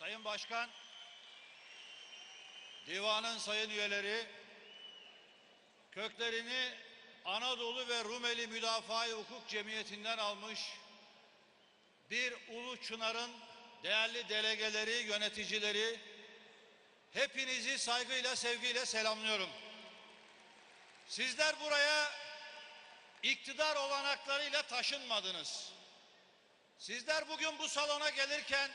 Sayın Başkan, divanın sayın üyeleri, köklerini Anadolu ve Rumeli Müdafaa Hukuk Cemiyeti'nden almış bir Ulu Çınar'ın değerli delegeleri, yöneticileri, hepinizi saygıyla, sevgiyle selamlıyorum. Sizler buraya iktidar olanaklarıyla taşınmadınız. Sizler bugün bu salona gelirken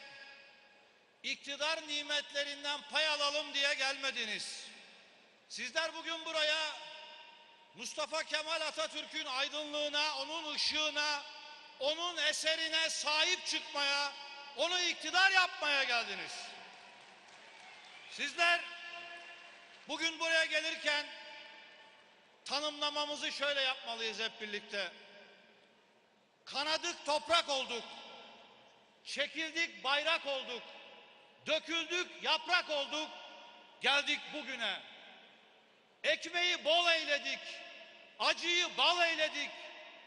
iktidar nimetlerinden pay alalım diye gelmediniz. Sizler bugün buraya Mustafa Kemal Atatürk'ün aydınlığına, onun ışığına, onun eserine sahip çıkmaya, onu iktidar yapmaya geldiniz. Sizler bugün buraya gelirken tanımlamamızı şöyle yapmalıyız hep birlikte. Kanadık toprak olduk. Çekildik bayrak olduk. Döküldük yaprak olduk. Geldik bugüne. Ekmeği bol eyledik. Acıyı bal eyledik.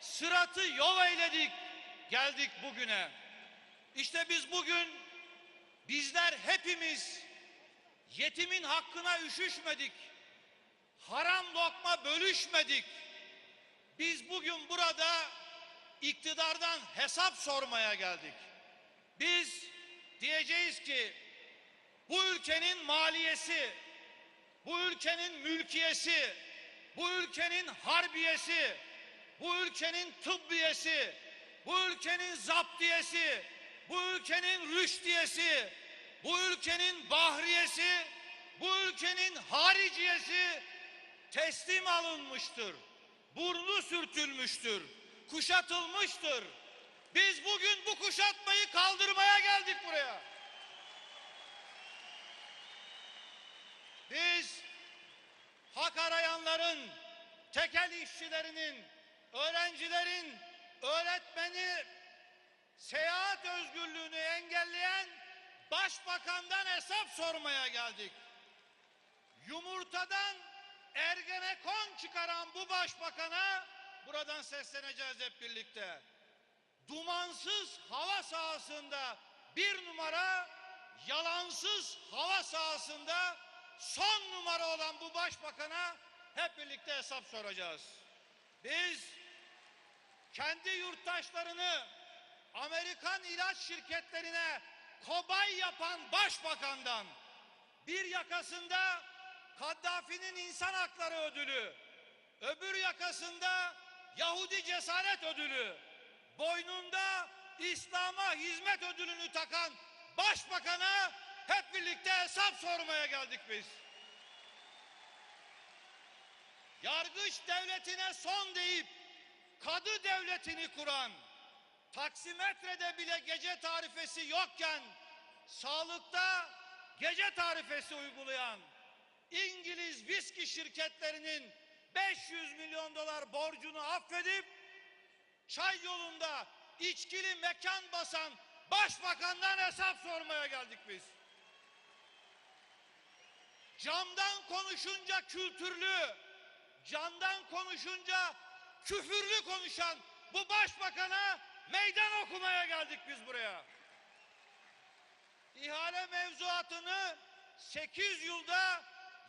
Sıratı yol eyledik. Geldik bugüne. İşte biz bugün bizler hepimiz yetimin hakkına üşüşmedik. Haram lokma bölüşmedik. Biz bugün burada iktidardan hesap sormaya geldik. Biz diyeceğiz ki bu ülkenin maliyesi, bu ülkenin mülkiyesi, bu ülkenin harbiyesi, bu ülkenin tıbbiyesi, bu ülkenin zaptiyesi, bu ülkenin rüştiyesi, bu ülkenin bahriyesi, bu ülkenin hariciyesi teslim alınmıştır. Burnu sürtülmüştür. Kuşatılmıştır. Biz bugün bu kuşatmayı kaldırmaya geldik buraya. Biz hak arayanların, tekel işçilerinin, öğrencilerin, öğretmeni, seyahat özgürlüğünü engelleyen başbakandan hesap sormaya geldik. Yumurtadan ergenekon çıkaran bu başbakana buradan sesleneceğiz hep birlikte. Dumansız hava sahasında bir numara, yalansız hava sahasında son numara olan bu başbakana hep birlikte hesap soracağız. Biz kendi yurttaşlarını Amerikan ilaç şirketlerine kobay yapan başbakandan bir yakasında Kaddafi'nin insan hakları ödülü, öbür yakasında Yahudi cesaret ödülü, boynunda İslam'a hizmet ödülünü takan başbakana hep birlikte hesap sormaya geldik biz. Yargıç devletine son deyip kadı devletini kuran, taksimetrede bile gece tarifesi yokken sağlıkta gece tarifesi uygulayan İngiliz viski şirketlerinin 500 milyon dolar borcunu affedip çay yolunda içkili mekan basan başbakandan hesap sormaya geldik biz. Camdan konuşunca kültürlü, candan konuşunca küfürlü konuşan bu başbakana meydan okumaya geldik biz buraya. İhale mevzuatını 8 yılda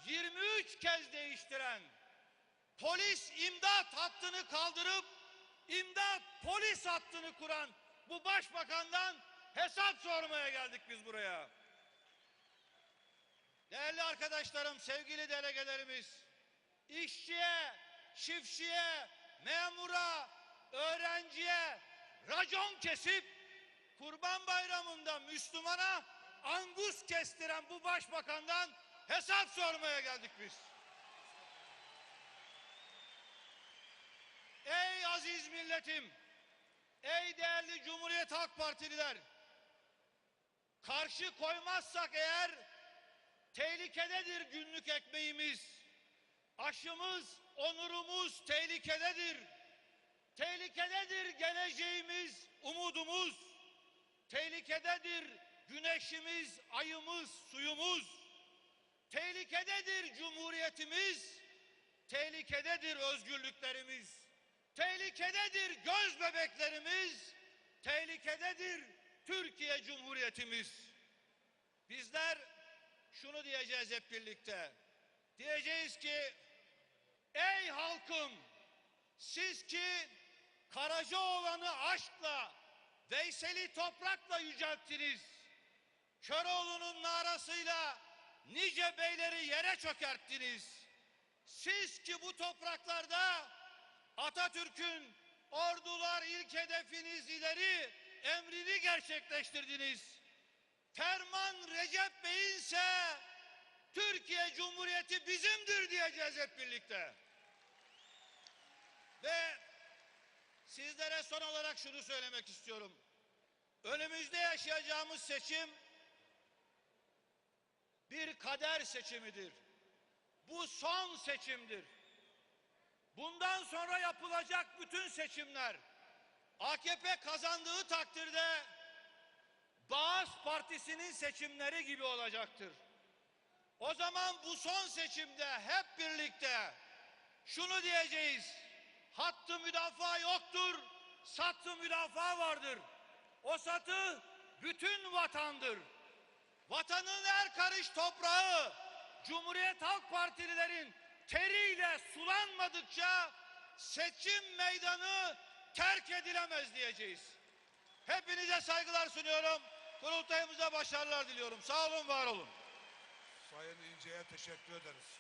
23 kez değiştiren, polis imdat hattını kaldırıp imdat polis hattını kuran bu başbakandan hesap sormaya geldik biz buraya. Değerli arkadaşlarım, sevgili delegelerimiz, işçiye, çiftçiye, memura, öğrenciye racon kesip Kurban Bayramı'nda Müslümana angus kestiren bu başbakandan hesap sormaya geldik biz. Ey aziz milletim, ey değerli Cumhuriyet Halk Partililer, karşı koymazsak eğer tehlikededir günlük ekmeğimiz, aşımız, onurumuz tehlikededir. Tehlikededir geleceğimiz, umudumuz. Tehlikededir güneşimiz, ayımız, suyumuz. Tehlikededir cumhuriyetimiz. Tehlikededir özgürlüklerimiz. Tehlikededir göz bebeklerimiz. Tehlikededir Türkiye Cumhuriyetimiz. bizler şunu diyeceğiz hep birlikte. Diyeceğiz ki ey halkım siz ki Karacaoğlan'ı aşkla, Veysel'i toprakla yücelttiniz. Köroğlu'nun narasıyla nice beyleri yere çökerttiniz. Siz ki bu topraklarda Atatürk'ün ordular ilk hedefiniz ileri emrini gerçekleştirdiniz. Ferman Recep Bey'inse Türkiye Cumhuriyeti bizimdir diyeceğiz hep birlikte. Ve sizlere son olarak şunu söylemek istiyorum. Önümüzde yaşayacağımız seçim bir kader seçimidir. Bu son seçimdir. Bundan sonra yapılacak bütün seçimler AKP kazandığı takdirde Bağız Partisi'nin seçimleri gibi olacaktır. O zaman bu son seçimde hep birlikte şunu diyeceğiz. Hattı müdafaa yoktur, sattı müdafaa vardır. O satı bütün vatandır. Vatanın her karış toprağı Cumhuriyet Halk Partililerin teriyle sulanmadıkça seçim meydanı terk edilemez diyeceğiz. Hepinize saygılar sunuyorum. Kurultayımıza başarılar diliyorum. Sağ olun, var olun. Sayın İnce'ye teşekkür ederiz.